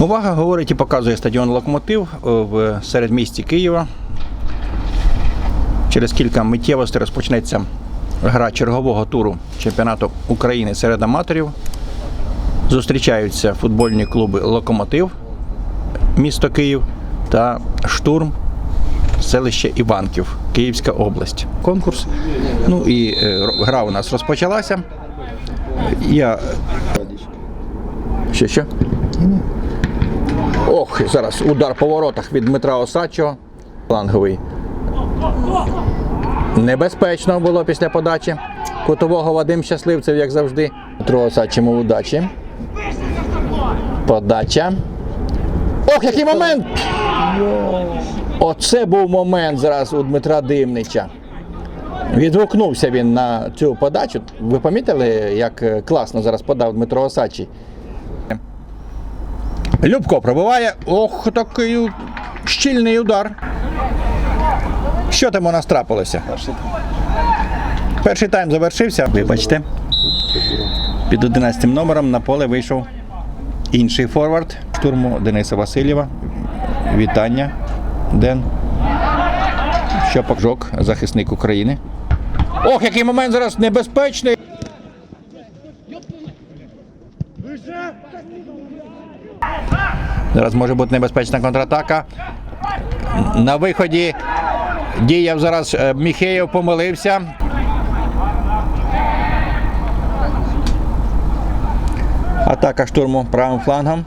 Увага говорить і показує стадіон Локомотив е, в середмісті Києва. Через кілька миттєвостей розпочнеться гра чергового туру чемпіонату України серед аматорів. Зустрічаються футбольні клуби Локомотив, місто Київ та Штурм, селище Іванків, Київська область. Конкурс. Ну і е, гра у нас розпочалася. Я. Ще що? Ох, зараз удар по воротах від Дмитра Осадчого. Фланговий. Небезпечно було після подачі. Кутового Вадим Щасливцев, як завжди. Дмитро Осадчому удачі. Подача. Ох, який момент! Оце був момент зараз у Дмитра Димнича. Відгукнувся він на цю подачу. Ви помітили, як е, класно зараз подав Дмитро Осадчий? Любко пробиває. Ох, такий щільний удар. Що там у нас трапилося? Перший тайм завершився. Вибачте. Під 11 номером на поле вийшов інший форвард штурму Дениса Васильєва. Вітання, Ден. Що Жок, захисник України. Ох, який момент зараз небезпечний. Зараз може бути небезпечна контратака. На виході діяв зараз е, Міхеєв помилився. Атака штурму правим флангом.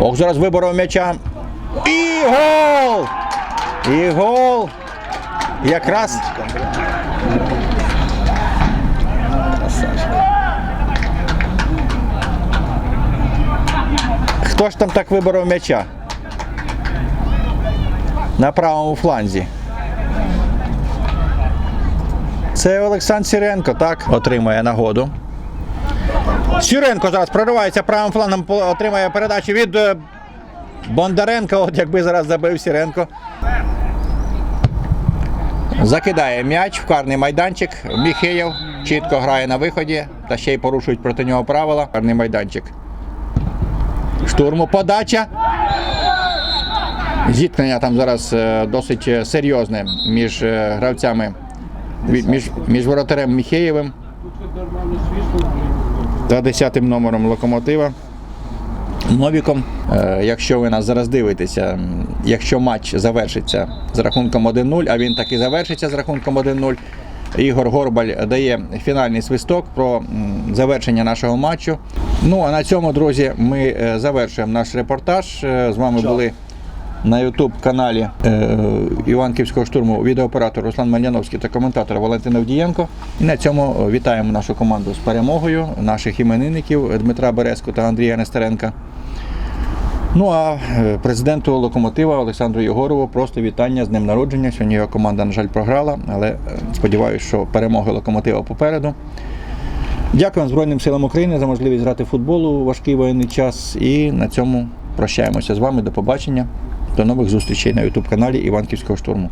Ох, зараз виборов м'яча. І гол! І гол! Якраз Хто ж там так виборов м'яча? На правому фланзі. Це Олександр Сіренко, так? Отримує нагоду. Сіренко зараз проривається правим флангом, отримує передачу від е, Бондаренка. От якби зараз забив Сіренко. Закидає м'яч в карний майданчик. Міхеєв чітко грає на виході та ще й порушують проти нього правила. Карний майданчик. Штурму подача. Зіткнення там зараз е, досить е, серйозне між е, гравцями, між, між воротарем Міхеєвим та 10 номером локомотива. Новіком, якщо ви нас зараз дивитеся, якщо матч завершиться з рахунком 1-0, а він таки завершиться з рахунком 1-0, Ігор Горбаль дає фінальний свисток про завершення нашого матчу. Ну а на цьому, друзі, ми е, завершуємо наш репортаж. Е, З вами були на Ютуб каналі е, Іванківського штурму відеооператор Руслан Мальяновський та коментатор Валентин Авдієнко. І на цьому вітаємо нашу команду з перемогою, наших іменинників Дмитра Березку та Андрія Нестеренка. Ну а е, президенту локомотива Олександру Єгорову просто вітання з днем народження. Сьогодні його команда, на жаль, програла, але е, сподіваюся, що перемоги локомотива попереду. Дякую Збройним силам України за можливість грати в футбол у важкий воєнний час. І на цьому прощаємося з вами. До побачення. До нових зустрічей на Ютуб каналі Іванківського штурму.